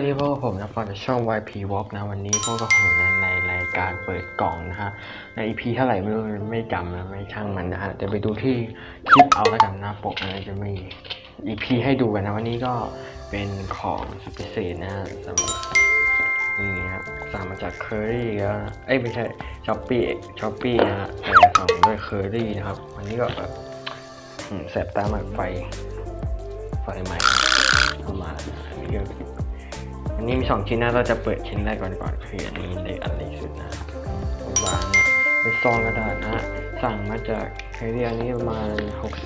วัสดีพวกผมนะฟอนจากช่อง YP Walk นะวันนี้พวกกับผมนะในรายการเปิดกล่องนะฮะใน EP เท่าไหร่ไม่รู้ไม่จำนะไม่ช่างมันนะฮะจะไปดูที่คลิปเอาแล้วกันน้าปกนะจะมี EP ให้ดูกันนะวันนี้ก็เป็นของพิเศษนะฮะสำหรับนี่ครับสั่งมาจากเคอรี่แล้วนะเอ้ยไม่ใช่ช้อปปี้ช้อปปี้นะฮะแต่สั่งด้วยเคอรี่นะครับวันนี้ก็แบบแสบตามากไฟไฟใหม่เข้ามาอันนี้ก็ อันนี้มีสองชิ้นนะเราจะเปิดชิ้นแรกก่อนก่อนคืออันนี้เลยอันเล็กสุดนะวางเนี่ยเป็นซองกระดาษนะ สั่งมาจากไฮเรียนี้ประมาณ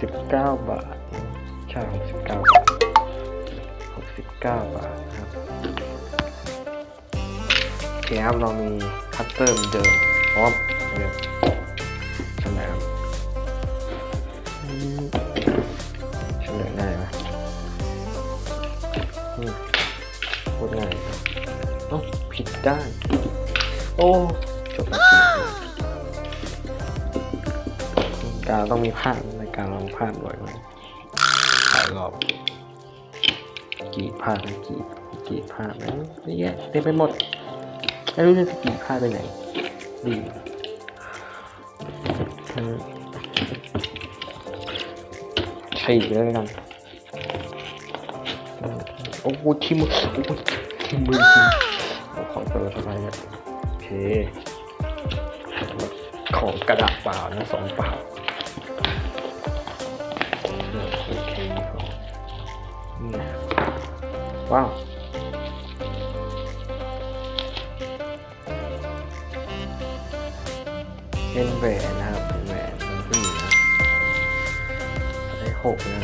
69 บาท ใช่ 69 บาท 69 บาทครับโอเคครับเรามีคัตเตอร์เหมือนเดิมพร้อมเดิม โอ้จบแล้วการต้องมีภาพในการลองภาพบ่อยไหมหลายรอบกรีดภาพไปกรีดกรีดภาพไปเยอะแยะเต็มไปหมดไม่รู้จะกรีดภาพไปไหน ดีใช่อีกแล้วกันโอ้โหทิมโอ้โหทิมมือจริงเอาของไปไว้ทำไมเนี่ย เค ของกระดาษเปล่านะสองเปล่าโอเคนี่ว้าวเป็นแหวนนะครับเป็นแหวนเป็นผู้หญิงนะใช้หกนะ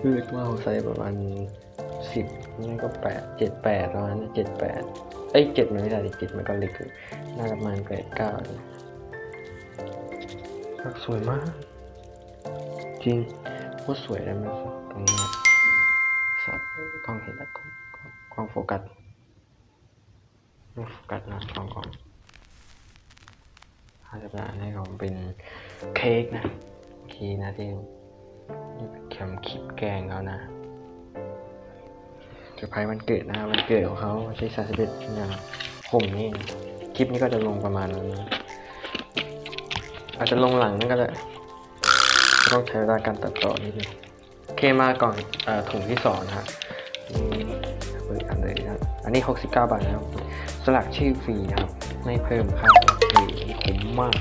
คือว่าผมใส่ประมาณสิบนี่ก็แปดเจ็ดแปดประมาณนี้เจ็ดแปดเอ้ยเจ็ดมันไม่ได้ดิเจ็ดมันก็เล็กอยู่น่าจะประมาณแปดเก้าเนี่ยสวยมาก จริงโคตรสวยเลยมันตรงนี้สอดกล้องเห็นแล้วกล้องกล้องกล้องโฟกัสไม่โฟกัสนะกล้องกล้องอาจจะเป็นอันนี้ของเป็นเค้กนะเค้กนะที่ นี่เป็นแคมคลิปแกล้งเขานะเซอร์ไพรส์วันเกิดนะวันเกิดของเขาใช้สาสิเอ็ดอย่างผมนี่คลิปนี้ก็จะลงประมาณนั้นนะอาจจะลงหลังนั่นก็ได้ต้องใช้เวลาการตัดต่อนิดนึงโอเคมาก่อนอถุงที่สองนะฮะเปิดอันเลยนะอันนี้ 69 บาทนะครับ สลักชื่อฟรีนะครับ ไม่เพิ่มค่าสลักชื่อคุ้มมาก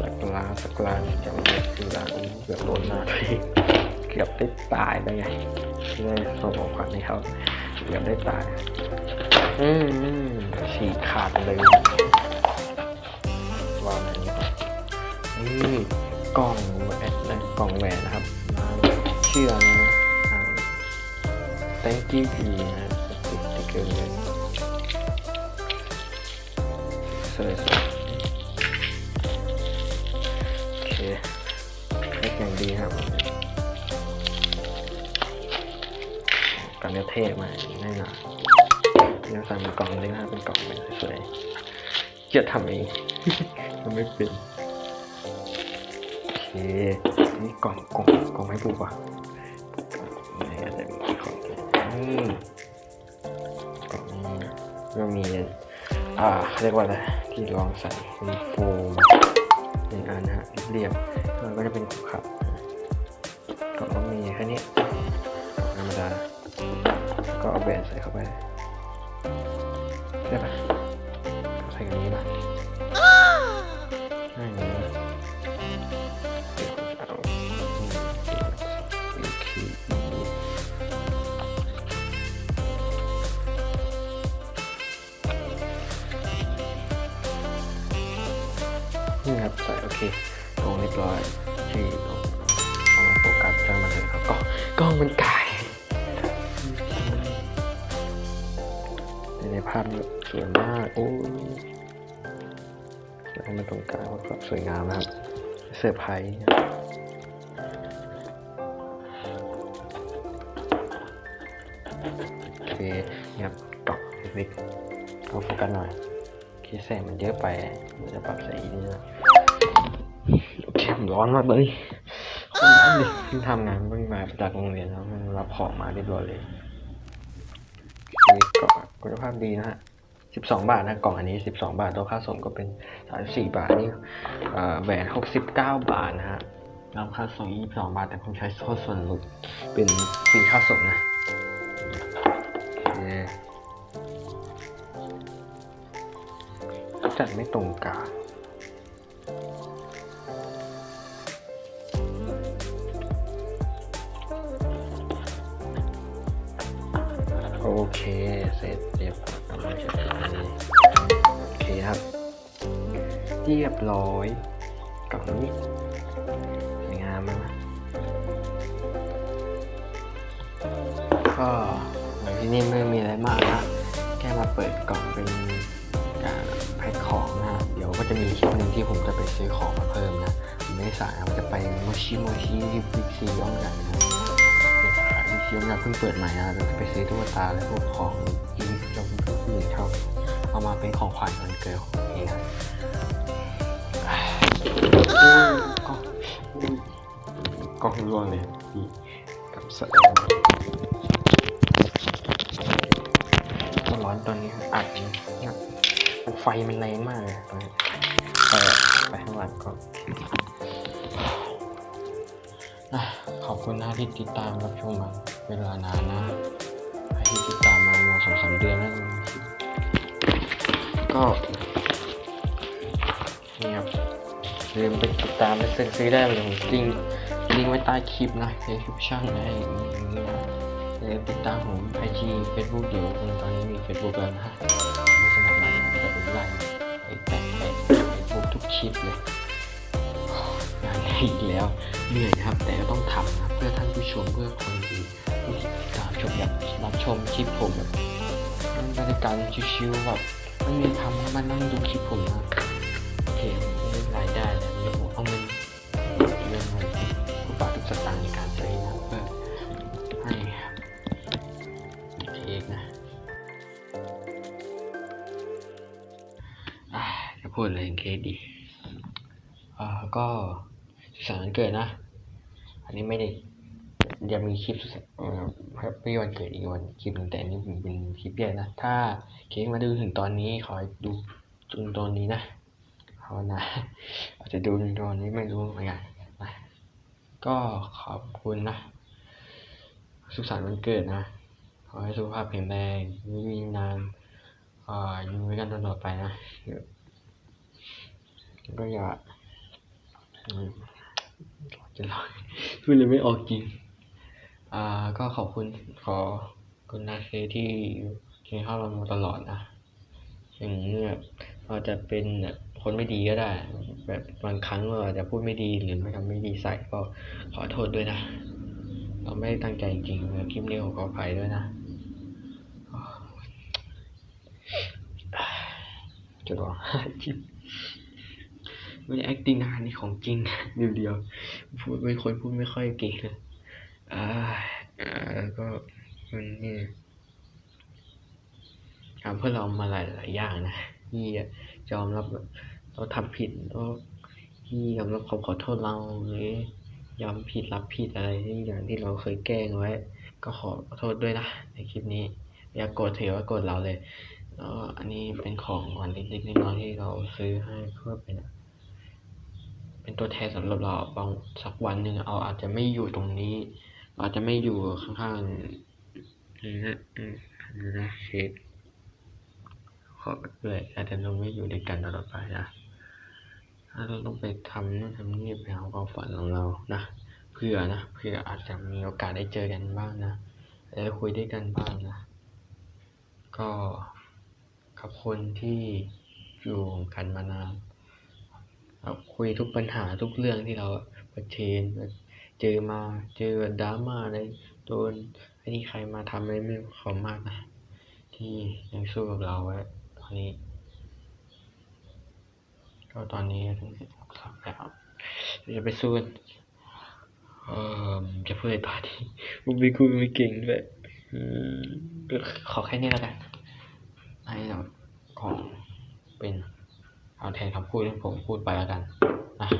จากร้าสักร้านจำได้คือร้าเกือบโดนหน้าตัวเกือบได้ตายได้ไงได้ส่งของขวัญให้เขาเกือบได้ตาย อืมฉีกขาดเลยวางอันนี้ก่อนนี่กล่องแหวนนะกล่องแหวนนะครับเชื่อนะร้าน thank you พีนะติดติ๊กเกอร์เลยสวยส อย่างดีครับกันเนื้อเท่มากแน่นอนเนื้อใส่มากล่องเล็กนะเป็นกล่องเป็นสวยๆเกียดทำเองทำไม่เป็นโอเคนี่กล่องกล่องกล่องไม้ปูป่ะนี่อาจะมีของนี่กล่องนี้ก็มีอ่าเรียกว่าอะไรที่รองใส่โฟมหนึ่งอันนะฮะเรียบ ๆแล้วก็จะเป็นขับก็มีแค่นี้ธรรมดา ก็เอาแบรนใส่เข้าไปได้ปะใส่กันนี้ปะให้อย่างนี้นะเอาโอเคนี่ครับใส่โอเค บร้อยที่เอามาโฟกัสจ้างมาเลยครับก็กล้องมันกายในภาพนี้สวยมากโอ้ยแล้วมาตรงกลางแบบสวยงามนะครับเซอร์ไพรส์โอเคครับดอกเล็กเอาโฟกัสหน่อยโอเคแสงมันเยอะไปมันจะปรับสีกนิดนึ ผมร้อนมากเลยคนร้อนดิเพิ่งทำงานเพิ่งมาจากโรงเรียนแล้วเพิ่งรับของมาเรียบร้อยเลยนี่กล่องคุณภาพดีนะฮะสิบสองบาทนะกล่องอันนี้สิบสองบาทตัวค่าส่งก็เป็นสามสี่บาทนี่แหวนหกสิบเก้าบาทนะฮะรับค่าส่งยี่สิบสองบาทแต่ผมใช้โค้ดส่วนลดเป็นฟรีค่าส่งนะเนี่ยจัดไม่ตรงกา ยบร้อยกล่องนี้สวยงามมากก็เหมือนที่นี่ไม่มีอะไรมากนะแค่มาเปิดกล่องเป็นการแพ็คของนะเดี๋ยวก็จะมีคลิปหนึ่งที่ผมจะไปซื้อของมาเพิ่มนะผมไม่สั่งผมจะไปโมชิโมชิที่บิ๊กซีย่อมกันนะบิ๊กซีย่อมกันเพิ่งเปิดใหม่นะเราจะไปซื้อตุ๊กตาและพวกของที่เราผู้หญิงชอบเอามาเป็นของขวัญวันเกิดของเองนะ ก็ก็ร่วงเลยพี่กับสะก็ร้อนตอนนี้อัดเนี่ยไฟมันแรงมากเลยตอนนี้ไปไปข้างหลังก็อะขอบคุณนะที่ติดตามรับชมมาเวลานานนะที่ติดตามมามาสองสามเดือนแล้วก็นี่ครับ ลืมไปติดตามไปซื้อซื้อได้เลยผมลิงก์ลิงก์ไว้ใต้คลิปนะในคลิปช่างนะอย่างนี้นะอย่าลืมติดตามผมไอจีเฟซบุ๊กเดี๋ยวคุณตอนนี้มีเฟซบุ๊กแล้วนะฮะไม่สมัครมาจะเป็นไลน์ไปแปะในเฟซบุ๊กทุกคลิปเลยงานอีกแล้วเหนื่อยครับ แต่ก็ต้องทำนะเพื่อท่านผู้ชมเพื่อคนดูผู้ที่ติดตามชมอยากรับชมคลิปผมแบบบรรยากาศชิวๆแบบไม่มีทำมานั่งดูคลิปผมนะ พูดอะไรถึงเค้กดีอ่าก็สุขสันต์วันเกิดนะ อันนี้ไม่ได้ยังมีคลิปสุขสันต์เอ่อพี่วันเกิดอีกวันคลิปหนึ่งแต่อันนี้ผมเป็นคลิปแยกนะ ถ้าเค้กมาดูถึงตอนนี้ขอให้ดูจนตอนนี้นะภาวนาอาจจะดูถึงตอนนี้ไม่รู้เหมือนกันนะก็ขอบคุณนะ สุขสันต์วันเกิดนะ ขอให้สุขภาพแข็งแรงมีมีนานอ่าอยู่ด้วยกันตลอดไปนะ ก็อย่าอืมจะลอยพูดเลยไม่ออกจริง อ่า ก็ขอบคุณขอคุณนาเคที่เคียงข้าวเรามาตลอดนะอย่างเนี่ยเราจะเป็นแบบคนไม่ดีก็ได้ แบบบางครั้งเราอาจจะพูดไม่ดีหรือไม่ทำไม่ดีใส่ก็ขอโทษด้วยนะ เราไม่ได้ตั้งใจจริงๆแล้วคลิปนี้ผมขออภัยด้วยนะจะร้องไห้คลิป ไม่ได้ acting นะอันนี้ของจริงเดียวเดียวๆพูดไม่ค่อยพูดไม่ค่อยเก่งเลยอ่าอ่าแล้วก็มันนี่ทำเพื่อเรามาหลายหลายอย่างนะที่ยอมรับเราทำผิดแล้วที่ยอมรับความขอโทษเราหรือยอมผิดรับผิดอะไรที่อย่างที่เราเคยแกล้งไว้ ก็ขอโทษด้วยนะในคลิปนี้อย่าโกรธถือว่าโกรธเราเลยแล้วอันนี้เป็นของวัญเล็กๆน้อยๆที่เราซื้อให้เพื่อเป็น เป็นตัวแทนสำหรับเราบางสักวันหนึ่งเราอาจจะไม่อยู่ตรงนี้เราอาจจะไม่อยู่ข้างๆนี่นะนี่นะเค้กขอเลยอาจจะเราไม่อยู่ด้วยกันตลอดไปนะถ้าเราต้องไปทำนู่นทำนี่ไปเอาความฝันของเรานะเพื่อนะเพื่ออาจจะมีโอกาสได้เจอกันบ้างนะได้คุยด้วยกันบ้างนะก็ขอบคุณที่อยู่กันมานาน ครับคุยทุกปัญหาทุกเรื่องที่เราเผชิญเจอมาเจอดราม่าอะไรโดนไอ้นี่ใครมาทำอะไรไม่รู้ขอบมากนะ ที่ยังสู้กับเราไว้ตอนนี้ ก็ตอนนี้ถึงสิบสามแล้วจะไปสู้กันเออจะพูดอะไรต่อดีผมไม่คุยไม่เก่งด้วยขอแค่นี้แล้วกันให้เราของเป็น เอาแทนคำพูดที่ผมพูดไปแล้วกันนะ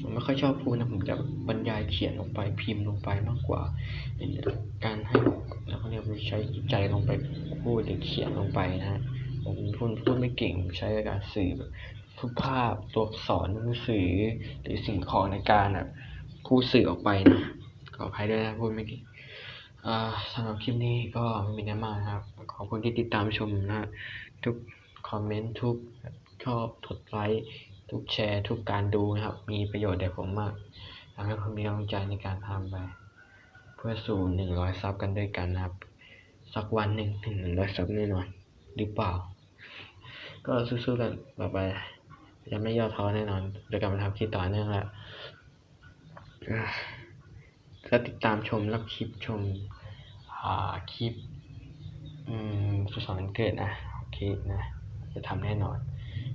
ผมไม่ค่อยชอบพูดนะผมจะบรรยายเขียนลงไปพิมพ์ลงไปมากกว่า การให้แล้วเขาเรียกว่าใช้ใจลงไปพูดหรือเขียนลงไปนะฮะผมพูดพูดไม่เก่งใช้การสื่อแบบรูปภาพตัวอักษรหนังสือหรือสิ่งของในการแบบพูดสื่อออกไปนะขออภัยด้วยนะพูดไม่เก่งอ่าสำหรับคลิปนี้ก็ไม่มีน้ำมากครับ ขอบคุณที่ติดตามชมนะทุก คอมเมนต์ทุกชอบกดไลค์ทุกแชร์ ทุกการดูนะครับ มีประโยชน์แด่ผมมากทำให้ผมมีกำลังใจในการทำไป เพื่อสู่หนึ่งร้อยซับกันด้วยกันนะครับ สักวันหนึ่งถึงหนึ่งร้อยซับแน่นอนหรือเปล่า ก็สู้ๆกันต่อไปจะไม่ย่อท้อแน่นอนโดยการมาทำคลิปต่อเนื่องแล้วอ่าก็ติดตามชมรับคลิปชมอ่าคลิป อืมสุสันต์วันเกิดนะ โอเคนะ จะทำแน่นอน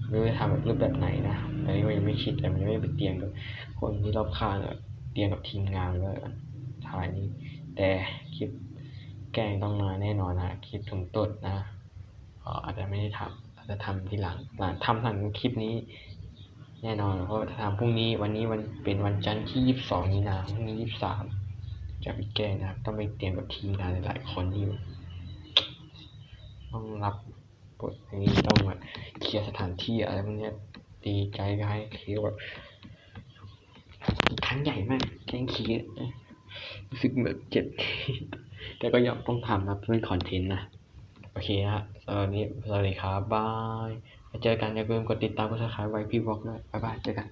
ไม่รู้จะทำแบบรูปแบบไหนนะอันนี้ก็ยังไม่คิดแต่มันยังไม่ไปเตรียมกับคนที่รอบข้างเตรียมกับทีมงานแล้วาถ่ายนี้ แต่คลิปแกงต้องมาแน่นอนนะคลิปถุงตดนะอาจจะไม่ได้ทำอาจจะทำทีหลังหลังทำหลังคลิปนี้ แน่นอนเพราะถ้าทำพรุ่งนี้วันนี้วันเป็นวันจันทร์ที่ยี่สิบสองมีนาพรุ่งนี้ยี่สิบสามจะไปแก้นะครับต้องไปเตรียมกับทีมงานหลายๆคนที่ต้องรับ บทนี้ต้องมาเคลียร์สถานที่อะไรพวกนี้ดีใจก็ให้เคลียร์แบบครั้งใหญ่มากแกงเคลียร์รู้สึกแบบเจ็บแต่ก็ยังต้องทำนะเพื่อนคอนเทนต์นะ โอเคฮะสวัสดีสวัสดีครับบายเจอกันอย่าลืมกดติดตามกดซับสไครต์ไว้พี่บล็อกด้วย บ๊ายบาย เจอกัน